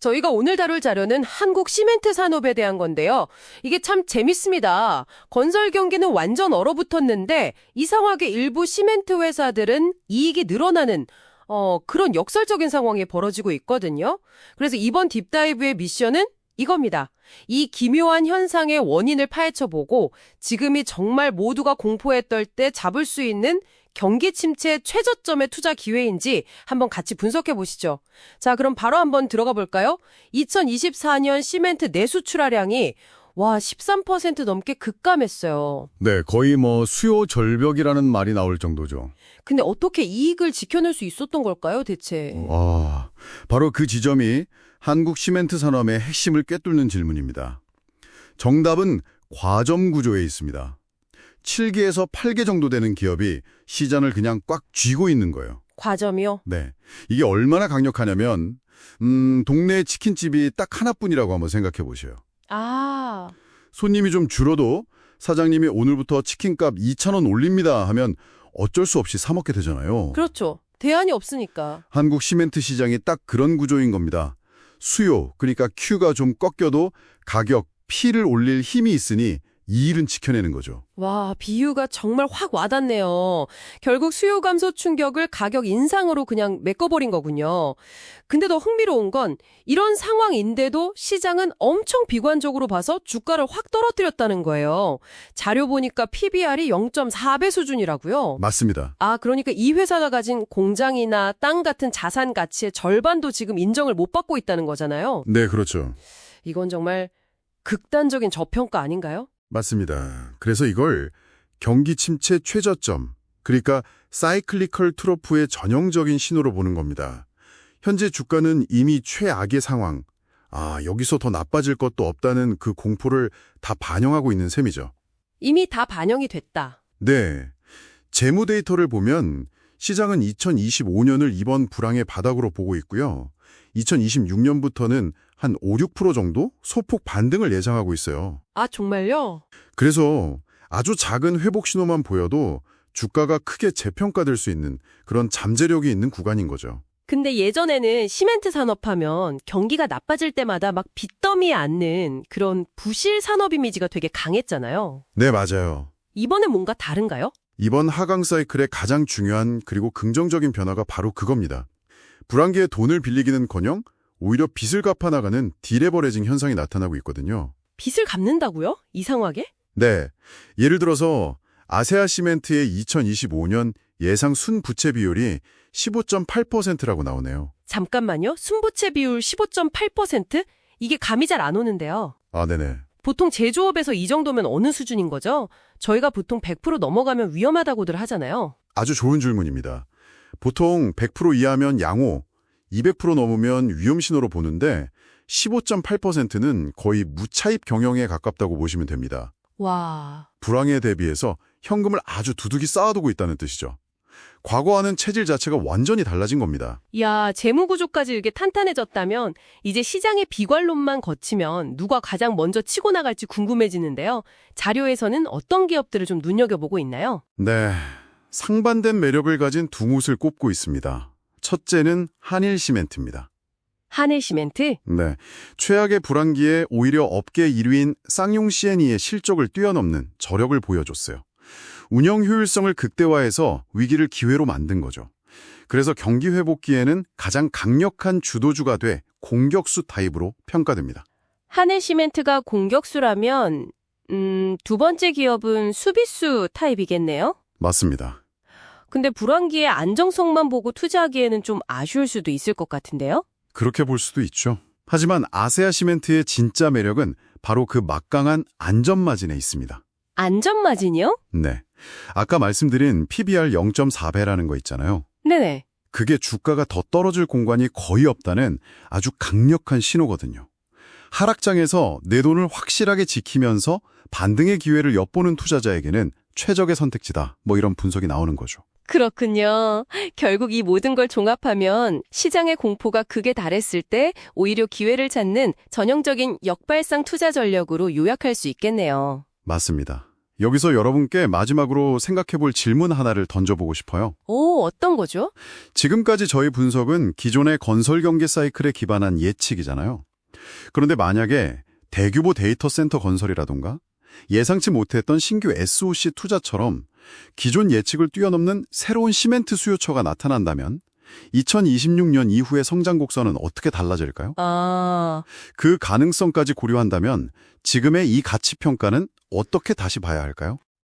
저희가 오늘 다룰 자료는 한국 시멘트 산업에 대한 건데요. 이게 참 재밌습니다. 건설 경기는 완전 얼어붙었는데 이상하게 일부 시멘트 회사들은 이익이 늘어나는 어, 그런 역설적인 상황이 벌어지고 있거든요. 그래서 이번 딥다이브의 미션은 이겁니다. 이 기묘한 현상의 원인을 파헤쳐보고 지금이 정말 모두가 공포에 떨 때 잡을 수 있는 경기 침체 최저점의 투자 기회인지 한번 같이 분석해 보시죠. 자, 그럼 바로 한번 들어가 볼까요? 2024년 시멘트 내수 출하량이 와, 13% 넘게 급감했어요. 네, 거의 뭐 수요 절벽이라는 말이 나올 정도죠. 근데 어떻게 이익을 지켜낼 수 있었던 걸까요, 대체? 와, 바로 그 지점이 한국 시멘트 산업의 핵심을 꿰뚫는 질문입니다. 정답은 과점 구조에 있습니다. 7개에서 8개 정도 되는 기업이 시장을 그냥 꽉 쥐고 있는 거예요. 과점이요? 네. 이게 얼마나 강력하냐면, 음, 동네 치킨집이 딱 하나뿐이라고 한번 생각해 보세요. 아, 손님이 좀 줄어도 사장님이 오늘부터 치킨값 2,000원 올립니다 하면 어쩔 수 없이 사 먹게 되잖아요. 그렇죠. 대안이 없으니까. 한국 시멘트 시장이 딱 그런 구조인 겁니다. 수요, 그러니까 Q가 좀 꺾여도 가격, P를 올릴 힘이 있으니 이 일은 지켜내는 거죠. 와, 비유가 정말 확 와닿네요. 결국 수요 감소 충격을 가격 인상으로 그냥 메꿔버린 거군요. 근데 더 흥미로운 건 이런 상황인데도 시장은 엄청 비관적으로 봐서 주가를 확 떨어뜨렸다는 거예요. 자료 보니까 PBR이 0.4배 수준이라고요. 맞습니다. 아, 그러니까 이 회사가 가진 공장이나 땅 같은 자산 가치의 절반도 지금 인정을 못 받고 있다는 거잖아요. 네, 그렇죠. 이건 정말 극단적인 저평가 아닌가요? 맞습니다. 그래서 이걸 경기 침체 최저점, 그러니까 사이클리컬 트로프의 전형적인 신호로 보는 겁니다. 현재 주가는 이미 최악의 상황, 아, 여기서 더 나빠질 것도 없다는 그 공포를 다 반영하고 있는 셈이죠. 이미 다 반영이 됐다. 네. 재무 데이터를 보면 시장은 2025년을 이번 불황의 바닥으로 보고 있고요. 2026년부터는 한 5, 6% 정도 소폭 반등을 예상하고 있어요. 아, 정말요? 그래서 아주 작은 회복 신호만 보여도 주가가 크게 재평가될 수 있는 그런 잠재력이 있는 구간인 거죠. 근데 예전에는 시멘트 산업하면 경기가 나빠질 때마다 막 빚더미에 앉는 그런 부실 산업 이미지가 되게 강했잖아요. 네, 맞아요. 이번엔 뭔가 다른가요? 이번 하강 사이클의 가장 중요한 그리고 긍정적인 변화가 바로 그겁니다. 불안기에 돈을 빌리기는커녕 오히려 빚을 갚아나가는 디레버레징 현상이 나타나고 있거든요. 빚을 갚는다고요? 이상하게? 네, 예를 들어서 아세아 시멘트의 2025년 예상 순부채 비율이 15.8%라고 나오네요. 잠깐만요. 순부채 비율 15.8%? 이게 감이 잘 안 오는데요. 아, 네네. 보통 제조업에서 이 정도면 어느 수준인 거죠? 저희가 보통 100% 넘어가면 위험하다고들 하잖아요. 아주 좋은 질문입니다. 보통 100% 이하면 양호, 200% 넘으면 위험 신호로 보는데 15.8%는 거의 무차입 경영에 가깝다고 보시면 됩니다. 와, 불황에 대비해서 현금을 아주 두둑이 쌓아두고 있다는 뜻이죠. 과거와는 체질 자체가 완전히 달라진 겁니다. 야, 재무구조까지 이렇게 탄탄해졌다면 이제 시장의 비관론만 거치면 누가 가장 먼저 치고 나갈지 궁금해지는데요. 자료에서는 어떤 기업들을 좀 눈여겨보고 있나요? 네, 상반된 매력을 가진 두 곳을 꼽고 있습니다. 첫째는 한일시멘트입니다. 하늘시멘트? 네, 최악의 불황기에 오히려 업계 1위인 쌍용 C&E의 실적을 뛰어넘는 저력을 보여줬어요. 운영 효율성을 극대화해서 위기를 기회로 만든 거죠. 그래서 경기 회복기에는 가장 강력한 주도주가 돼 공격수 타입으로 평가됩니다. 하늘시멘트가 공격수라면 음, 두 번째 기업은 수비수 타입이겠네요? 맞습니다. 근데 불황기에 안정성만 보고 투자하기에는 좀 아쉬울 수도 있을 것 같은데요? 그렇게 볼 수도 있죠. 하지만 아세아 시멘트의 진짜 매력은 바로 그 막강한 안전마진에 있습니다. 안전마진이요? 네. 아까 말씀드린 PBR 0.4배라는 거 있잖아요. 네네. 그게 주가가 더 떨어질 공간이 거의 없다는 아주 강력한 신호거든요. 하락장에서 내 돈을 확실하게 지키면서 반등의 기회를 엿보는 투자자에게는 최적의 선택지다. 뭐 이런 분석이 나오는 거죠. 그렇군요. 결국 이 모든 걸 종합하면 시장의 공포가 극에 달했을 때 오히려 기회를 찾는 전형적인 역발상 투자 전략으로 요약할 수 있겠네요. 맞습니다. 여기서 여러분께 마지막으로 생각해 볼 질문 하나를 던져보고 싶어요. 오, 어떤 거죠? 지금까지 저희 분석은 기존의 건설 경계 사이클에 기반한 예측이잖아요. 그런데 만약에 대규모 데이터 센터 건설이라던가 예상치 못했던 신규 SOC 투자처럼 기존 예측을 뛰어넘는 새로운 시멘트 수요처가 나타난다면 2026년 이후의 성장 곡선은 어떻게 달라질까요? 아, 그 가능성까지 고려한다면 지금의 이 가치 평가는 어떻게 다시 봐야 할까요?